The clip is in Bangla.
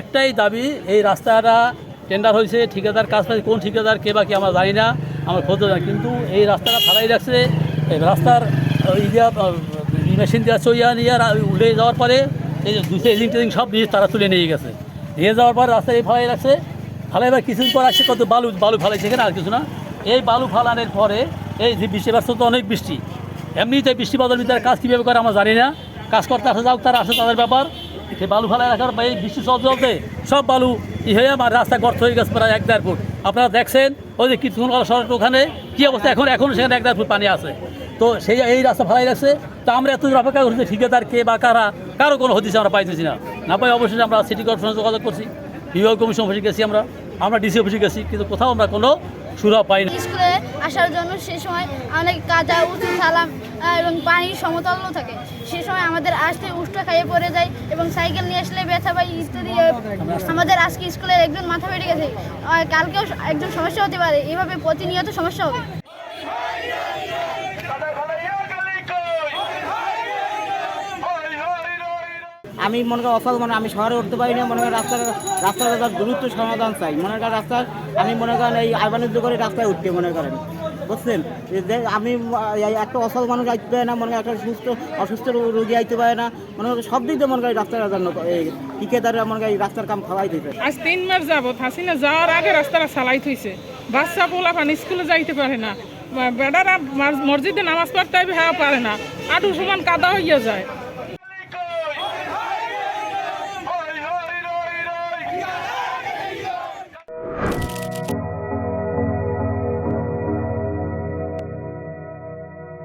একটাই দাবি, এই রাস্তাটা টেন্ডার হয়েছে, ঠিকাদার কাজ পাচ্ছে, কোন ঠিকাদার, কে বা কি আমরা জানি না, আমরা খোঁজ জানি কিন্তু এই রাস্তাটা ফালাই রাখছে। রাস্তার ইয়া মেশিন দেওয়া চইয়া নিয়ে উঠে যাওয়ার পরে এই দুশো এজিং টেজিং সব নিয়ে তারা তুলে নিয়ে গেছে। নিয়ে যাওয়ার পর রাস্তায় এই ফালাই রাখছে। ফালাইবার কিছুদিন পর আসছে, কত বালু বালু ফালাই সেখানে আর কিছু না। এই বালু ফালানোর পরে এই যে বৃষ্টি তো অনেক বৃষ্টি। এমনিতে বাদল ভিতরে কাজ কীভাবে করে আমরা জানি না। কাজ করতে আসে যাও, তারা আসে তাদের ব্যাপার। সেই বালু ফেলা রাখার এই বৃষ্টি চলতে চলতে সব বালু হয়ে আমার রাস্তা গর্ত হয়ে গেছে প্রায় এক দেড় ফুট। আপনারা দেখছেন, ওই যে কীর্তনকলা সড়ক ওখানে, কী অবস্থা? এখন এখন সেখানে এক দেড় ফুট পানি আছে। তো সেই এই রাস্তা ফেলাই রাখছে। তো আমরা এত অপেক্ষা করছি ঠিকাদার কে বা কারা, কারও কোনো হদিস আমরা পাইতেছি না। না পাই অবশ্যই আমরা সিটি কর্পোরেশনে যোগাযোগ করছি। বিভাগ কমিশন অফিসে গেছি আমরা। আমরা ডিসি অফিসে গেছি, কিন্তু কোথাও আমরা কোনো সুরাহ পাই না স্কুলে আসার জন্য সে সময় অনেক কাদা উঁচু সালাম এবং পানির সমতল থাকে। সে সময় আমাদের আসতে উষ্টা খাইয়ে পড়ে যায় এবং সাইকেল নিয়ে আসলে ব্যথা পাই ইত্যাদি আমাদের আজকে স্কুলের একজন মাথা ফেটে গেছে। কালকেও একজন সমস্যা হতে পারে, এভাবে প্রতিনিয়ত সমস্যা হবে। আমি মনে করি অসল মানে আমি শহরে উঠতে পারি না, মনে করি রাস্তার রাস্তার দ্রুত সমাধান চাই। মনে করেন রাস্তার আমি মনে করেন এই আরবানিদ্য করে রাস্তায় উঠতে মনে করেন। বুঝছেন? যে আমি একটা অসল মানুষ আইতে পারে না, মনে করেন একটা সুস্থ, অসুস্থ রোগী আইতে পারে না। মনে করি সব দিক দিয়ে মনে করি রাস্তার জন্য ঠিকাদাররা মনে এই রাস্তার কাম খাওয়াই দিতে আজ তিন মাস যাবত হাসিনা যাওয়ার আগে রাস্তাটা চালাই থইছে। বাচ্চা পোলাপান স্কুলে যাইতে পারে না। বেড়ারা মসজিদে নামাজ পড়তে হ্যাঁ পারে না। আটু সমান কাদা হইয়া যায়।